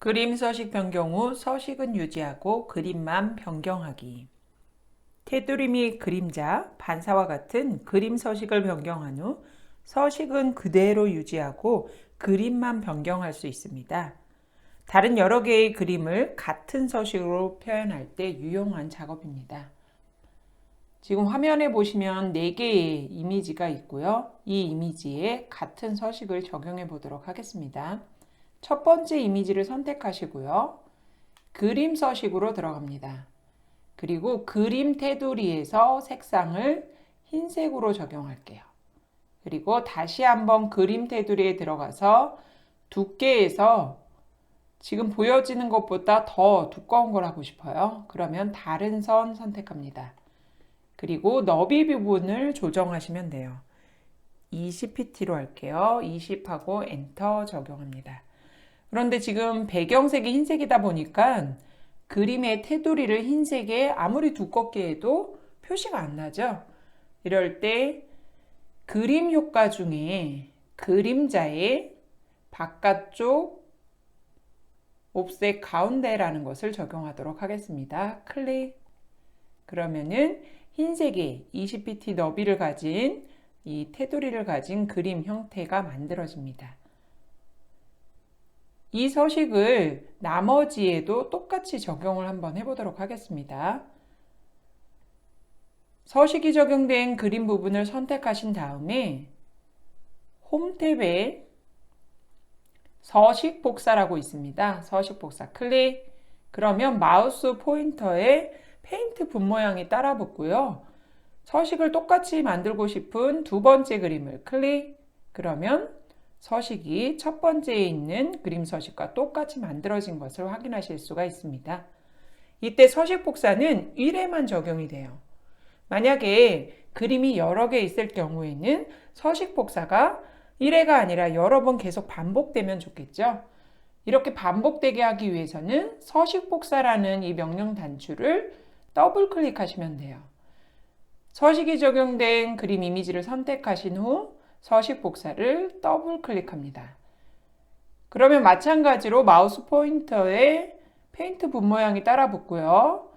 그림 서식 변경 후 서식은 유지하고 그림만 변경하기. 테두리 및 그림자, 반사와 같은 그림 서식을 변경한 후 서식은 그대로 유지하고 그림만 변경할 수 있습니다. 다른 여러 개의 그림을 같은 서식으로 표현할 때 유용한 작업입니다. 지금 화면에 보시면 4개의 이미지가 있고요. 이 이미지에 같은 서식을 적용해 보도록 하겠습니다. 첫 번째 이미지를 선택하시고요. 그림 서식으로 들어갑니다. 그리고 그림 테두리에서 색상을 흰색으로 적용할게요. 그리고 다시 한번 그림 테두리에 들어가서 두께에서 지금 보여지는 것보다 더 두꺼운 걸 하고 싶어요. 그러면 다른 선 선택합니다. 그리고 너비 부분을 조정하시면 돼요. 20pt로 할게요. 20하고 엔터 적용합니다. 그런데 지금 배경색이 흰색이다 보니까 그림의 테두리를 흰색에 아무리 두껍게 해도 표시가 안 나죠? 이럴 때 그림 효과 중에 그림자의 바깥쪽 옵셋 가운데라는 것을 적용하도록 하겠습니다. 클릭. 그러면은 흰색의 20pt 너비를 가진 이 테두리를 가진 그림 형태가 만들어집니다. 이 서식을 나머지에도 똑같이 적용을 한번 해보도록 하겠습니다. 서식이 적용된 그림 부분을 선택하신 다음에 홈 탭에 서식 복사라고 있습니다. 서식 복사 클릭. 그러면 마우스 포인터에 페인트 분 모양이 따라 붙고요. 서식을 똑같이 만들고 싶은 두 번째 그림을 클릭. 그러면 서식이 첫 번째에 있는 그림 서식과 똑같이 만들어진 것을 확인하실 수가 있습니다. 이때 서식 복사는 1회만 적용이 돼요. 만약에 그림이 여러 개 있을 경우에는 서식 복사가 1회가 아니라 여러 번 계속 반복되면 좋겠죠. 이렇게 반복되게 하기 위해서는 서식 복사라는 이 명령 단추를 더블 클릭하시면 돼요. 서식이 적용된 그림 이미지를 선택하신 후 서식 복사를 더블 클릭합니다. 그러면 마찬가지로 마우스 포인터에 페인트 분 모양이 따라 붙고요.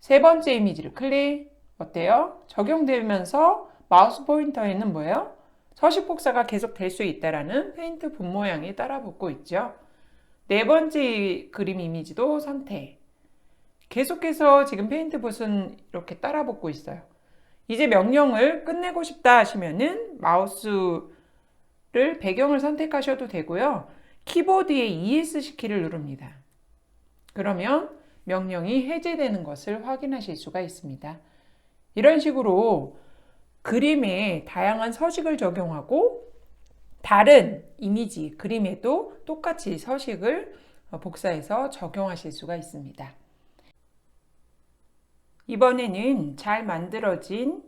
세 번째 이미지를 클릭. 어때요? 적용되면서 마우스 포인터에는 뭐예요? 서식 복사가 계속 될 수 있다라는 페인트 분 모양이 따라 붙고 있죠. 네 번째 그림 이미지도 선택. 계속해서 지금 페인트 붓은 이렇게 따라 붙고 있어요. 이제 명령을 끝내고 싶다 하시면은 마우스를 배경을 선택하셔도 되고요. 키보드의 ES 키를 누릅니다. 그러면 명령이 해제되는 것을 확인하실 수가 있습니다. 이런 식으로 그림에 다양한 서식을 적용하고 다른 이미지, 그림에도 똑같이 서식을 복사해서 적용하실 수가 있습니다. 이번에는 잘 만들어진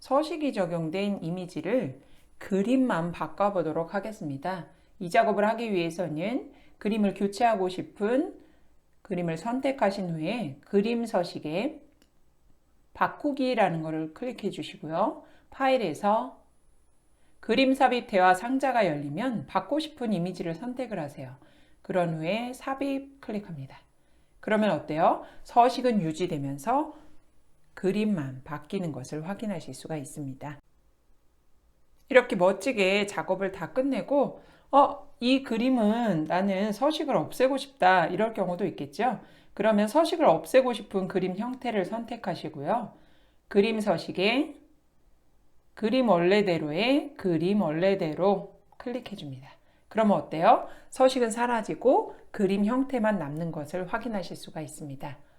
서식이 적용된 이미지를 그림만 바꿔보도록 하겠습니다. 이 작업을 하기 위해서는 그림을 교체하고 싶은 그림을 선택하신 후에 그림 서식에 바꾸기라는 것을 클릭해 주시고요. 파일에서 그림 삽입 대화 상자가 열리면 받고 싶은 이미지를 선택을 하세요. 그런 후에 삽입 클릭합니다. 그러면 어때요? 서식은 유지되면서 그림만 바뀌는 것을 확인하실 수가 있습니다. 이렇게 멋지게 작업을 다 끝내고 어, 이 그림은 나는 서식을 없애고 싶다 이럴 경우도 있겠죠. 그러면 서식을 없애고 싶은 그림 형태를 선택하시고요. 그림 서식에 그림 원래대로의 그림 원래대로 클릭해 줍니다. 그러면 어때요? 서식은 사라지고 그림 형태만 남는 것을 확인하실 수가 있습니다.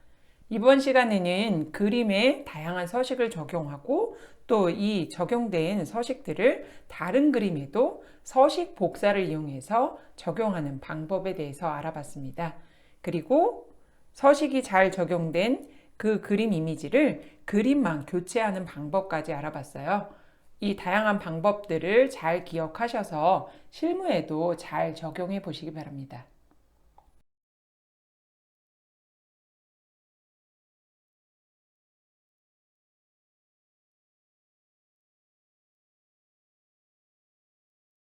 이번 시간에는 그림에 다양한 서식을 적용하고 또 이 적용된 서식들을 다른 그림에도 서식 복사를 이용해서 적용하는 방법에 대해서 알아봤습니다. 그리고 서식이 잘 적용된 그 그림 이미지를 그림만 교체하는 방법까지 알아봤어요. 이 다양한 방법들을 잘 기억하셔서 실무에도 잘 적용해 보시기 바랍니다.